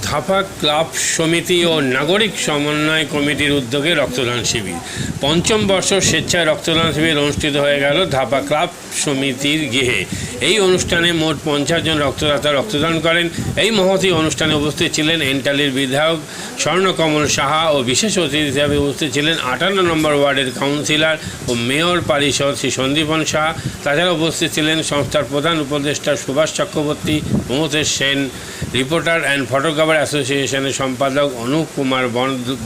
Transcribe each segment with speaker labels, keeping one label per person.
Speaker 1: Dhapa club সমিতি ও নাগরিক সমন্বয় কমিটির উদ্যোগে রক্তদান শিবির। পঞ্চম বর্ষ স্বেচ্ছায় রক্তদান শিবির অনুষ্ঠিত হয়ে গেল ধাপা ক্লাব সমিতির গৃহে। এই অনুষ্ঠানে মোট পঞ্চাশ জন রক্তদাতা রক্তদান করেন। এই মহতী অনুষ্ঠানে উপস্থিত ছিলেন এন্টালির বিধায়ক স্বর্ণকমল সাহা ও বিশেষ অতিথি হিসাবে উপস্থিত ছিলেন আটান্ন নম্বর ওয়ার্ডের কাউন্সিলর ও মেয়র পরিষদ শ্রী সন্দীপন সাহা। তাছাড়া উপস্থিত ছিলেন সংস্থার প্রধান উপদেষ্টা Subhash Chakraborty Mamtesh Sen, reporter and photographer অ্যাসোসিয়েশনের সম্পাদক অনুপ কুমার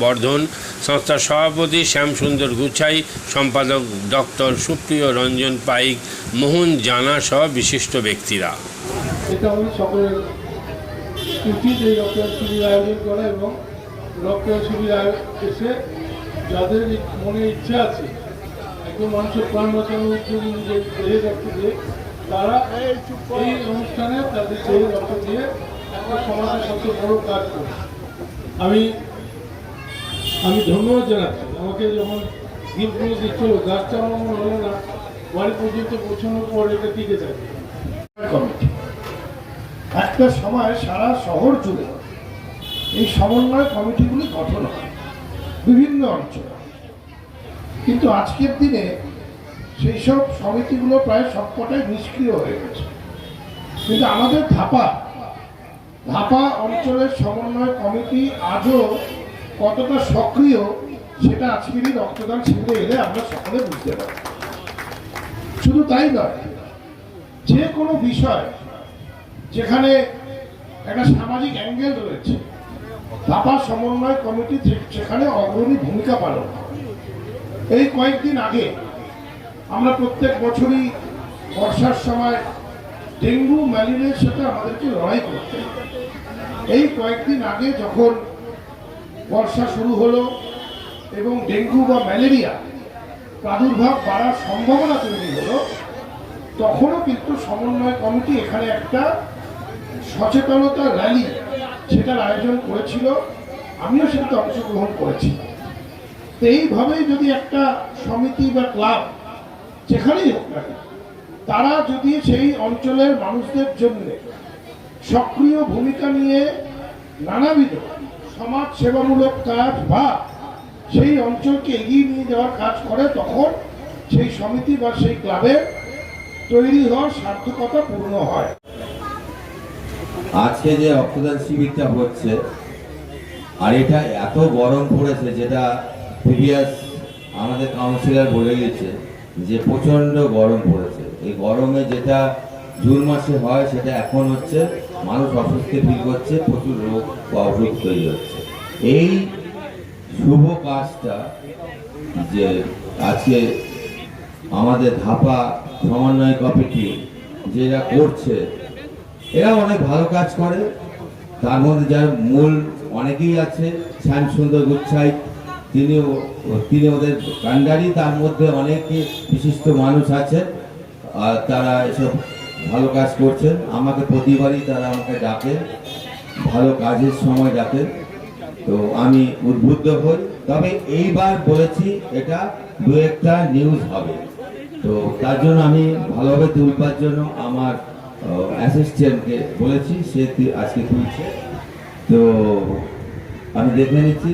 Speaker 1: বর্ধন, সংস্থার সভাপতি শ্যামসুন্দর গুছাই, সম্পাদক ডক্টর সুপ্রিয় রঞ্জন পাইক, মোহন জানা সহ বিশিষ্ট ব্যক্তিরা।
Speaker 2: যাদের মনে ইচ্ছা আছে মানুষের তারা এই অনুষ্ঠানে তাদের রক্ত দিয়ে আমি আমি ধন্যবাদ জানাচ্ছি। আমাকে যখন গিফটগুলো দিচ্ছিল, গাছটা আমার মনে হলো না, বাড়ি পর্যন্ত পৌঁছানোর পর এটা টিকে থাকে
Speaker 3: একটা সময় সারা শহর জুড়ে এই সমন্বয় কমিটিগুলি গঠন হয়, বিভিন্ন অঞ্চলে। কিন্তু আজকের দিনে সেই সব সমিতিগুলো প্রায় সবকটাই নিষ্ক্রিয় হয়ে গেছে। কিন্তু আমাদের ধাপা ধাপা অঞ্চলের সমন্বয় কমিটি আজও কতটা সক্রিয়, সেটা আজকেরই রক্তদান শিবিরে এলে আমরা সকলে বুঝতে পারি শুধু তাই নয়, যে কোনো বিষয় যেখানে একটা সামাজিক অ্যাঙ্গেল রয়েছে ধাপা সমন্বয় কমিটি সেখানে অগ্রণী ভূমিকা পালন। এই কয়েকদিন আগে আমরা প্রত্যেক বছরই বর্ষার সময় ডেঙ্গু, ম্যালেরিয়ার সাথে আমাদেরকে লড়াই করতে। এই কয়েকদিন আগে যখন বর্ষা শুরু হলো এবং ডেঙ্গু বা ম্যালেরিয়া প্রাদুর্ভাব বাড়ার সম্ভাবনা তৈরি হলো, তখনও কিন্তু সমন্বয় কমিটি এখানে একটা সচেতনতা র্যালি সেটার আয়োজন করেছিল। আমিও সেটাতে অংশগ্রহণ করেছি। এইভাবেই যদি একটা সমিতি বা ক্লাব যেখানেই হোক তারা যদি সেই অঞ্চলের মানুষদের জন্য সক্রিয় ভূমিকা নিয়ে নানাবিধ সমাজ সেবামূলক কাজ বা সেই অঞ্চলকে এগিয়ে নিয়ে যাওয়ার কাজ করে, তখন সেই সমিতি বা সেই ক্লাবের তৈরি হওয়ার সার্থকতা পূর্ণ হয়।
Speaker 4: আজকে যে রক্তদান শিবিরটা হচ্ছে, আর এটা এত গরম পড়েছে, যেটা প্রিভিয়াস আমাদের কাউন্সিলর বলে গেছে যে প্রচণ্ড গরম পড়েছে। এই গরমে যেটা জুন মাসে হয়, সেটা এখন হচ্ছে মানুষ অসুস্থে ফিল করছে, প্রচুর রোগ অসুখ তৈরি হচ্ছে। এই শুভ কাজটা যে আজকে আমাদের ধাপা সমন্বয় কমিটি যেটা করছে, এরা অনেক ভালো কাজ করে। তার মধ্যে যার মূল অনেকেই আছে, শ্যাম সুন্দর গুচ্ছাই তিনি তিনি ওদের কান্ডারি তার মধ্যে অনেক বিশিষ্ট মানুষ আছে আর তারা এসব ভালো কাজ করছেন আমাকে প্রতিবারই তারা আমাকে ডাকে। ভালো কাজের সময় ডাকে তো আমি উদ্বুদ্ধ হই। তবে এইবার বলেছি, এটা দু একটা নিউজ হবে। তো তার জন্য আমি ভালোভাবে তুলবার জন্য আমার অ্যাসিস্ট্যান্টকে বলেছি, সে আজকে তুলছে। তো আমি দেখে নিচ্ছি।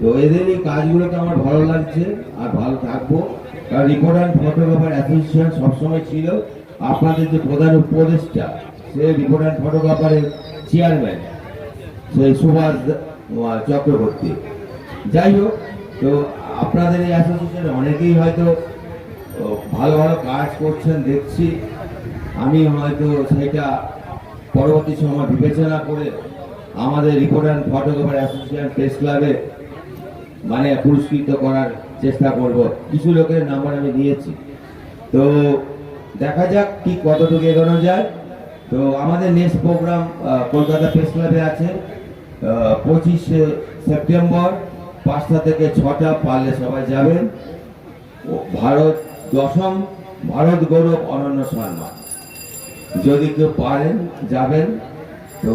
Speaker 4: তো এদের এই কাজগুলোকে আমার ভালো লাগছে। আর ভালো থাকব। কারণ রিপোর্ট অ্যান্ড ফটোগ্রাফার অ্যাসোসিয়েশন সবসময় ছিল। আপনাদের যে প্রধান উপদেষ্টা, সে রিপোর্ট ফটোগ্রাফারের চেয়ারম্যান সেই সুভাষ চক্রবর্তী। যাই হোক, তো আপনাদের এই অ্যাসোসিয়েশনে অনেকেই হয়তো ভালো ভালো কাজ করছেন, দেখছি। আমি হয়তো সেটা পরবর্তী সময় বিবেচনা করে আমাদের report and photographer association press ক্লাবে মানে পুরস্কৃত করার চেষ্টা করব। কিছু লোকের নাম্বার আমি দিয়েছি। তো দেখা যাক কি কতটুকু এগোনো যায়। তো আমাদের নেক্সট প্রোগ্রাম কলকাতা প্রেস ক্লাবে আছে। পঁচিশে সেপ্টেম্বর, পাঁচটা থেকে ছটা পারলে সবাই যাবেন। ভারত দশম, ভারত গৌরব অনন্য সম্মান। যদি কেউ পারেন, যাবেন। তো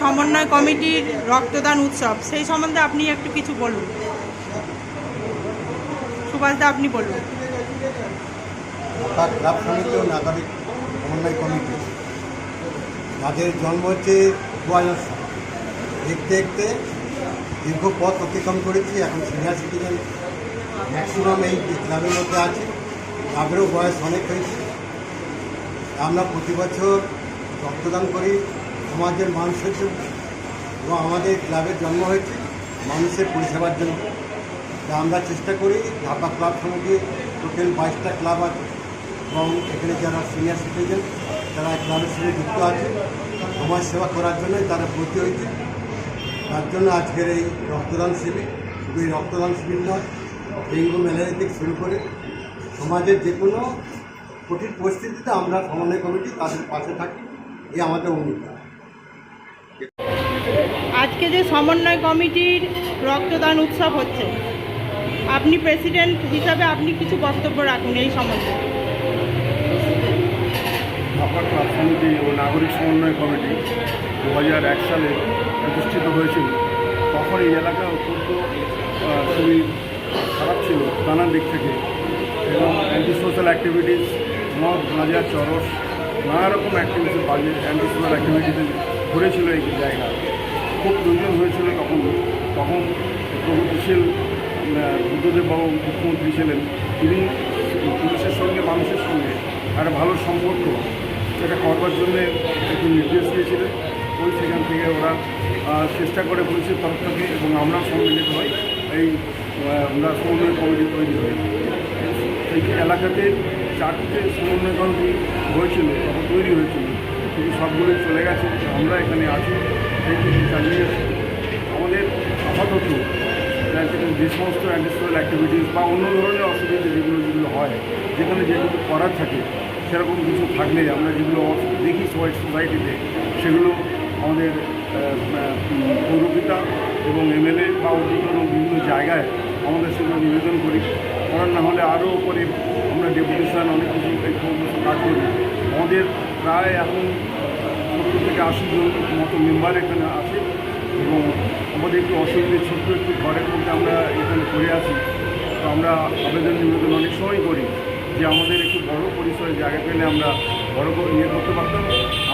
Speaker 5: সমন্বয় কমিটির রক্তদান উৎসব, সেই সম্বন্ধে আপনি একটু কিছু বলুন। সুভাষদা আপনি বলুন।
Speaker 6: ঢাকা ক্লাব সমিতি ও নাগরিক সমন্বয় কমিটি। তাদের জন্ম হচ্ছে দু হাজার সালে দেখতে দেখতে দীর্ঘ পথ অতিক্রম করেছি, এখন সিনিয়র সিটিজেন ম্যাক্সিমাম এই ক্লাবের মধ্যে আছে। ক্লাবেরও বয়স অনেক হয়েছে। আমরা প্রতি বছর রক্তদান করি, সমাজের মানুষ হয়েছে এবং আমাদের ক্লাবের জন্ম হয়েছে মানুষের পরিষেবার জন্য। আমরা চেষ্টা করি, ঢাকা ক্লাব সমিতি টোটাল বাইশটা ক্লাব আছে। এবং এখানে যারা সিনিয়র সিটিজেন তারা ক্লাবের সঙ্গে যুক্ত আছে। সমাজ সেবা করার জন্যই তারা ভর্তি হয়েছে। তার জন্য আজকের এই রক্তদান শিবির শুধু এই রক্তদান শিবির নয়, ডেঙ্গু ম্যালেরিয়া থেকে শুরু করে সমাজের যে কোনো কঠিন পরিস্থিতিতে আমরা সমন্বয় কমিটি তাদের পাশে থাকি এই আমাদের অঙ্গীকার
Speaker 5: আজকে যে সমন্বয় কমিটির রক্তদান উৎসব হচ্ছে, আপনি প্রেসিডেন্ট হিসাবে আপনি কিছু বক্তব্য রাখুন এই সম্বন্ধে।
Speaker 7: ঢাকা ক্লাব সমিতি ও নাগরিক সমন্বয় কমিটি দু হাজার এক সালে প্রতিষ্ঠিত হয়েছিল। তখন এই এলাকা অত্যন্ত খুবই খারাপ ছিল নানান দিক থেকে এবং অ্যান্টি সোশ্যাল অ্যাক্টিভিটিস মদ গাঁজা চরস নানা রকম অ্যাক্টিভিটিস বাজে অ্যান্টি সোশ্যাল অ্যাক্টিভিটিতে ঘুরেছিল এই জায়গা। খুব প্রয়োজন হয়েছিল তখন। তখন প্রগতিশীল আহ, বুদ্ধদেব বাবু মুখ্যমন্ত্রী ছিলেন। তিনি পুলিশের সঙ্গে মানুষের সঙ্গে একটা ভালো সম্পর্ক এটা করবার জন্য একটু নির্দেশ দিয়েছিলেন। ওই সেখান থেকে ওরা চেষ্টা করে পুলিশের তরফ থেকে এবং আমরা সম্মিলিত হই। এই আমরা সমন্বয় কমিটি তৈরি হই। এই এলাকাতে চারটে সমন্বয় কমিটি হয়েছিল, তখন তৈরি হয়েছিল। কিন্তু সবগুলোই চলে গেছে আমরা এখানে আছি। সেই থেকে চালিয়ে। আমাদের আপাতত যে- সমস্ত অ্যান্টিসোয়াল অ্যাক্টিভিটিস বা অন্য ধরনের অসুবিধা যেগুলো যেগুলো হয়, যেখানে যেগুলো করার থাকে সেরকম কিছু থাকলে আমরা যেগুলো দেখি সবাই সোসাইটিতে সেগুলো আমাদের পৌরপিতা এবং এমএলএ বা অন্য কোনো বিভিন্ন জায়গায় আমাদের সেগুলো নিবেদন করি। করার না হলে আরও করে আমরা ডেপুটেশন অনেক কিছু কাজ করি, আমাদের প্রায় এখন সত্তর থেকে আশি জন মতো মেম্বার এখানে আছে এবং আমাদের একটু অসুবিধে ছোট্ট একটু ঘরের মধ্যে আমরা এখানে করে আছি। তো আমরা আবেদন নিবেদন অনেক সময় করি যে আমাদের বড় পরিসরে জায়গা পেলে আমরা বড় ইয়ে করতে পারতাম।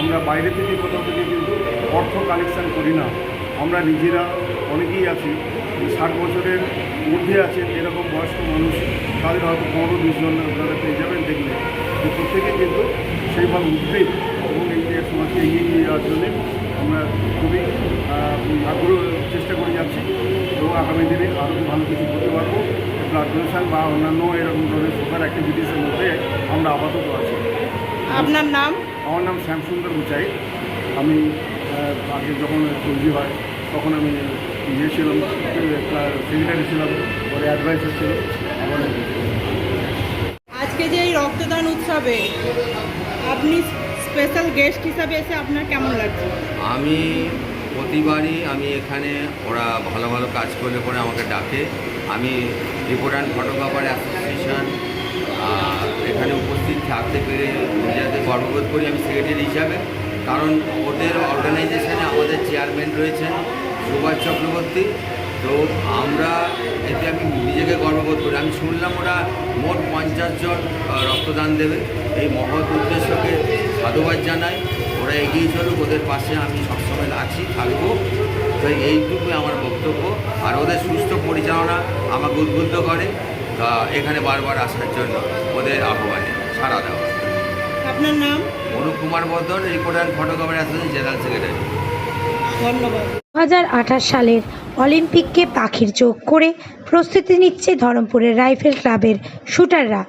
Speaker 7: আমরা বাইরে থেকে কোথাও থেকে কিন্তু অর্থ কালেকশন করি না। আমরা নিজেরা অনেকেই আছি ষাট বছরের মধ্যে আছে এরকম বয়স্ক মানুষ, তাদের হয়তো পনেরো বিশ জন আপনারা পেয়ে যাবেন দেখলে তো প্রত্যেকে কিন্তু সেইভাবে উদ্বেগ এবং এই সমাজকে এগিয়ে নিয়ে যাওয়ার জন্য আমরা খুবই আগ্রহ চেষ্টা করে যাচ্ছি। এবং আগামী দিনে আরও ভালো কিছু করতে পারব। ব্লাড ডোনেশন বা অন্যান্য এরকম ধরনের সোশ্যাল অ্যাক্টিভিটিসের মধ্যে আমরা আপাতত আছি।
Speaker 5: আপনার নাম?
Speaker 7: আমার নাম শ্যামসুন্দর মুচাই। আমি আগে যখন তৈরি হয় তখন আমি ইয়ে ছিলাম সেক্রেটারি ছিলাম পরে অ্যাডভাইসার ছিল
Speaker 5: আজকে যে এই রক্তদান উৎসবে আপনি স্পেশাল গেস্ট হিসাবে এসে আপনার কেমন লাগছে?
Speaker 4: আমি প্রতিবারই আমি এখানে ওরা ভালো ভালো কাজ করলে পরে আমাকে ডাকে। আমি রিপোর্ট অ্যান্ড ফটোগ্রাফার অ্যাসোসিয়েশন এখানে উপস্থিত থাকতে পেরে নিজেদের গর্ববোধ করি আমি সেক্রেটারি হিসাবে। কারণ ওদের অর্গানাইজেশনে আমাদের চেয়ারম্যান রয়েছেন, সুভাষ চক্রবর্তী। তো আমরা এতে আমি নিজেকে গর্ববোধ করি। আমি শুনলাম ওরা মোট পঞ্চাশ জন রক্তদান দেবে। এই মহৎ উদ্দেশ্যকে সাধুবাদ জানাই। ওরা এগিয়ে চলুক, ওদের পাশে আমি সবসময় আছি, থাকব। তো এইটুকুই আমার বক্তব্য। আর ওদের সুস্থ পরিচালনা আমাকে উদ্বুদ্ধ করে তা এখানে বারবার আসার জন্য ওদের আহ্বানে সাড়া দেওয়া।
Speaker 5: আপনার নাম?
Speaker 4: Anup Kumar Bardhan reporter photographer association general secretary.
Speaker 5: ধন্যবাদ।
Speaker 8: দু হাজার আঠাশ সালের অলিম্পিককে পাখির চোখ করে প্রস্তুতি নিচ্ছে ধরমপুরের রাইফেল ক্লাবের শুটাররা।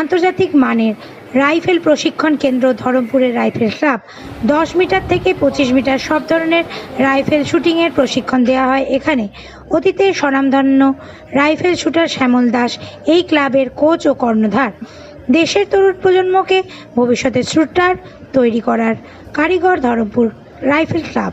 Speaker 8: আন্তর্জাতিক মানের রাইফেল প্রশিক্ষণ কেন্দ্র ধরমপুরের রাইফেল ক্লাব। দশ মিটার থেকে পঁচিশ মিটার সব ধরনের রাইফেল শুটিংয়ের প্রশিক্ষণ দেওয়া হয় এখানে। অতীতের স্বনামধন্য রাইফেল শুটার শ্যামল দাস, এই ক্লাবের কোচ ও কর্ণধার। দেশের তরুণ প্রজন্মকে ভবিষ্যতে শুটার তৈরি করার কারিগর ধরমপুর রাইফেল ক্লাব।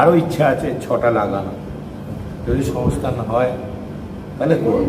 Speaker 9: আরও ইচ্ছা আছে ছটা লাগানো। যদি সংস্থান হয় তাহলে করব।